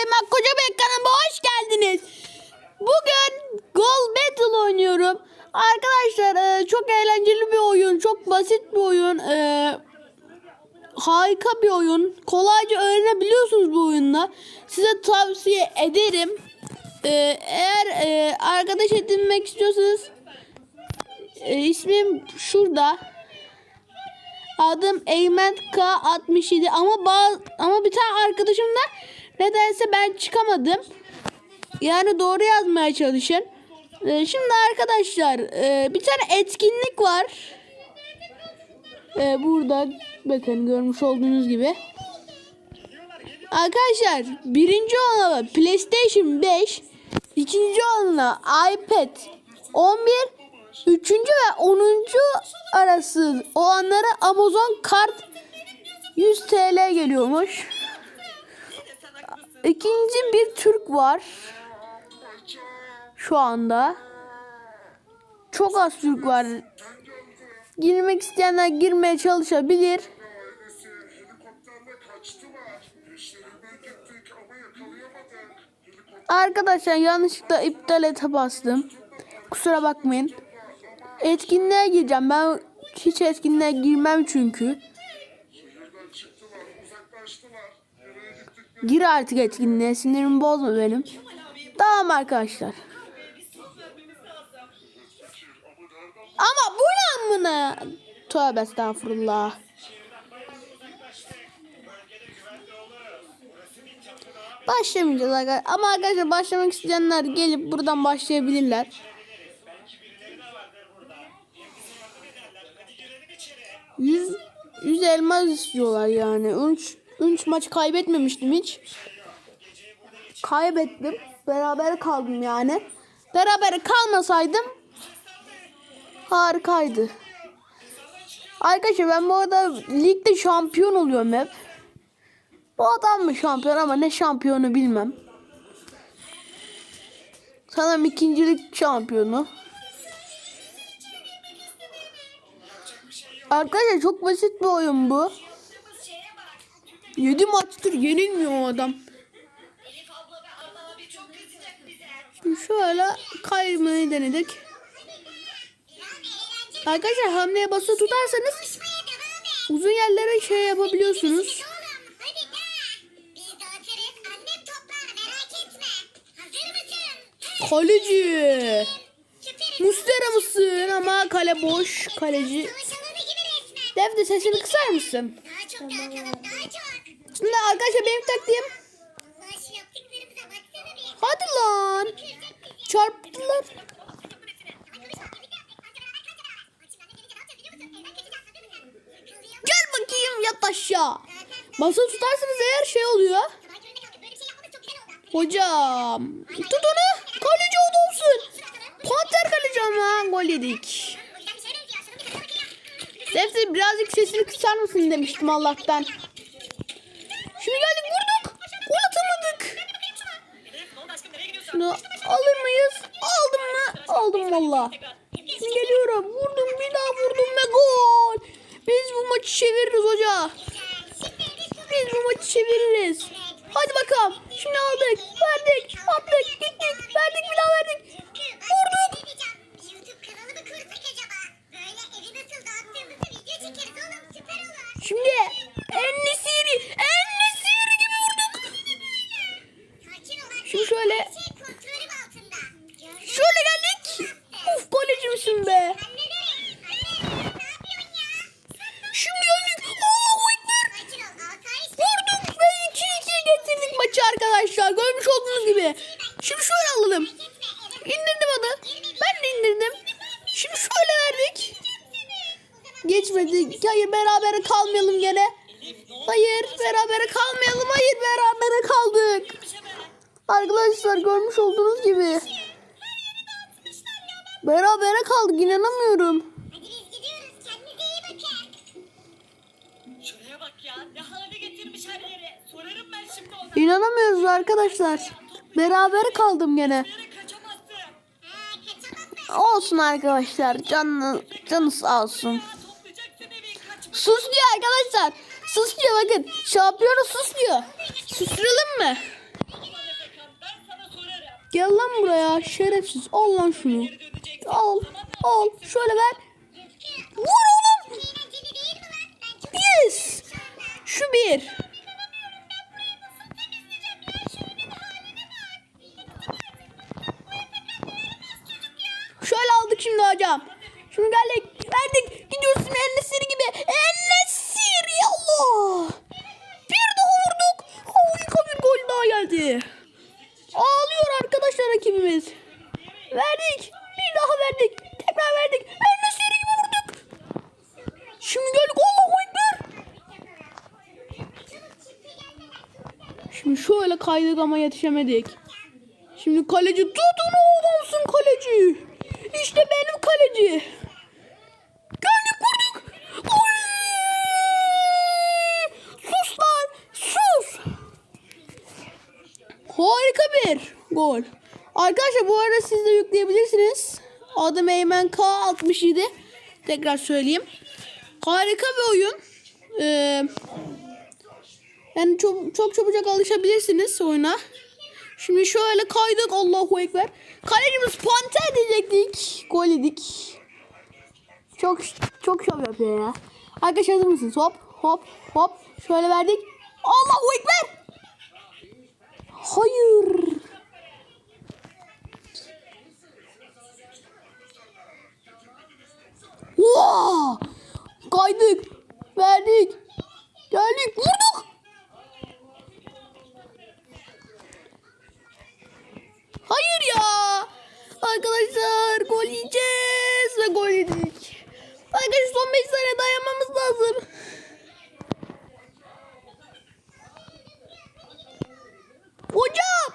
Kaymak Koca Bey kanalıma hoş geldiniz. Bugün Gol Battle oynuyorum. Arkadaşlar e, çok eğlenceli bir oyun. Çok basit bir oyun. E, harika bir oyun. Kolayca öğrenebiliyorsunuz bu oyunda. Size tavsiye ederim. E, eğer arkadaş edinmek istiyorsanız ismim şurada. Adım Eymen K67 ama bazı, ama bir tane arkadaşım da nedense ben çıkamadım. Yani doğru yazmaya çalışın. Ee, şimdi arkadaşlar e, bir tane etkinlik var. Ee, burada bakın görmüş olduğunuz gibi. Arkadaşlar birinci olana PlayStation 5, ikinci olana iPad 11, üçüncü ve onuncu arası olanlara Amazon kart 100 TL geliyormuş. İkinci bir Türk var. Şu anda. Çok az Türk var. Girmek isteyenler girmeye çalışabilir. Arkadaşlar yanlışlıkla iptal ete bastım. Kusura bakmayın. Etkinliğe gireceğim. Ben hiç etkinliğe girmem çünkü. Gir artık etkinliğe. Sinirimi bozma benim. Tamam arkadaşlar. Ama bu ne amına? Tövbe estağfurullah. Başlamayacağız arkadaşlar. Ama arkadaşlar başlamak isteyenler gelip buradan başlayabilirler. Yüz, yüz elmas istiyorlar yani. Üç, üç maç kaybetmemiştim hiç. Kaybettim. Beraber kaldım yani. Beraber kalmasaydım harikaydı. Arkadaşlar ben bu arada ligde şampiyon oluyorum hep. Bu adam mı şampiyon ama ne şampiyonu bilmem. Sanırım ikincilik şampiyonu. Arkadaşlar çok basit bir oyun bu. 7 maçtır yenilmiyor o adam. Şöyle kaymayı denedik. Arkadaşlar hamleye basılı tutarsanız uzun yerlere şey yapabiliyorsunuz. Kaleci. Mustera mısın ama kale boş. Kaleci. Defne sesini kısar mısın? Şimdi arkadaşlar benim taktiğim. Hadi lan. Çarptılar. Gel bakayım yat aşağı. Masa tutarsanız eğer şey oluyor. Hocam. Tut onu. Kaleci olsun. Panter kaleci ama gol yedik. Defne birazcık sesini kısar mısın demiştim Allah'tan. Şimdi geldik vurduk. Gol. Şunu alır mıyız? Aldım mı? Aldım valla. Şimdi geliyorum. Vurdum bir daha vurdum ve gol. Biz bu maçı çeviririz hoca. Biz bu maçı çeviririz. Hadi bakalım. Şimdi aldık. Verdik. Attık. Gittik. Verdik bir daha verdik. Şimdi Ennesiri. Ennesiri gibi vurduk. Şimdi şöyle. Şöyle geldik. Uf kaleci misin be? Şimdi geldik. Allahu Ekber. Vurduk ve 2-2 getirdik maçı arkadaşlar. Görmüş olduğunuz gibi. Şimdi şöyle alalım. İndirdim onu. Ben de indirdim. Şimdi şöyle verdik. Geçmedik. Hayır beraber kalmayalım gene. Hayır beraber kalmayalım. Hayır beraber kaldık. Arkadaşlar görmüş olduğunuz gibi. Beraber kaldık inanamıyorum. İnanamıyoruz arkadaşlar. Beraber kaldım gene. Olsun arkadaşlar. Canı, canı sağ olsun. Sus diyor arkadaşlar. Sus diyor bakın. Şampiyonu sus diyor. Susturalım mı? Gel lan buraya şerefsiz. Al lan şunu. Al. Al. Şöyle ver. Vur oğlum. Yes. Şu bir. Şöyle aldık şimdi hocam. Şimdi geldik. Verdik. Gidiyoruz şimdi Enesiri gibi. Enesiri Allah. Bir daha vurduk. Harika bir gol daha geldi. Ağlıyor arkadaşlar rakibimiz. Verdik. Bir daha verdik. Tekrar verdik. Enesiri gibi vurduk. Şimdi geldik. Allahu Ekber. Şimdi şöyle kaydık ama yetişemedik. Şimdi kaleci tutun oğlansın kaleci. İşte benim kaleci. Geldik vurduk. Oy! Sus lan sus. Harika bir gol. Arkadaşlar bu arada siz de yükleyebilirsiniz. Adım Eymen K67. Tekrar söyleyeyim. Harika bir oyun. Ee, yani çok, çok çabucak alışabilirsiniz oyuna. Şimdi şöyle kaydık Allahu Ekber. Kalecimiz panter diyecektik. Gol yedik. Çok çok şov yapıyor ya. Arkadaşlar hazır mısınız? Hop hop hop. Şöyle verdik. Allahu Ekber. Hayır. Wow! Kaydık. Verdik. Geldik. Vurduk. Hayır ya. Arkadaşlar gol yiyeceğiz ve gol yedik. Arkadaşlar son 5 saniye dayanmamız lazım. Hocam.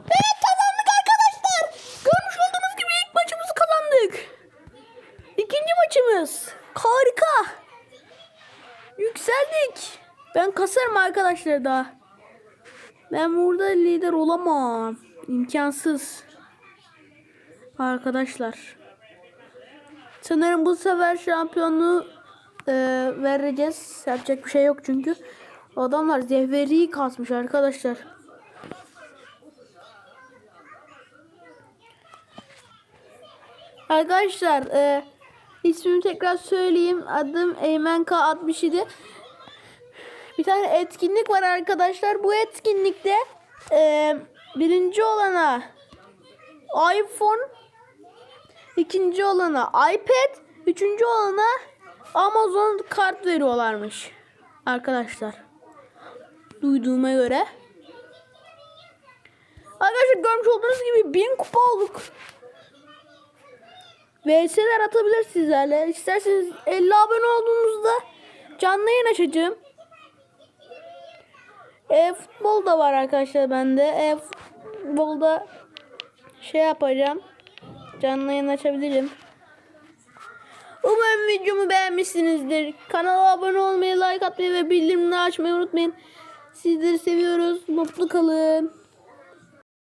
Evet kazandık arkadaşlar. Görmüş olduğunuz gibi ilk maçımızı kazandık. İkinci maçımız. Harika. Yükseldik. Ben kasarım arkadaşlar daha. Ben burada lider olamam. İmkansız. Arkadaşlar. Sanırım bu sefer şampiyonluğu e, vereceğiz. Yapacak bir şey yok çünkü. Adamlar zevveriyi kasmış arkadaşlar. Arkadaşlar e, ismimi tekrar söyleyeyim. Adım Eymen K67. Bir tane etkinlik var arkadaşlar. Bu etkinlikte e, birinci olana iPhone, ikinci olana iPad, üçüncü olana Amazon kart veriyorlarmış. Arkadaşlar. Duyduğuma göre. Arkadaşlar görmüş olduğunuz gibi 1000 kupa olduk. VS'ler atabilir sizlerle. İsterseniz 50 abone olduğunuzda canlı yayın açacağım. E futbol da var arkadaşlar bende. E futbolda şey yapacağım. Canlı yayın açabilirim. Umarım videomu beğenmişsinizdir. Kanala abone olmayı, like atmayı ve bildirimleri açmayı unutmayın. Sizleri seviyoruz. Mutlu kalın.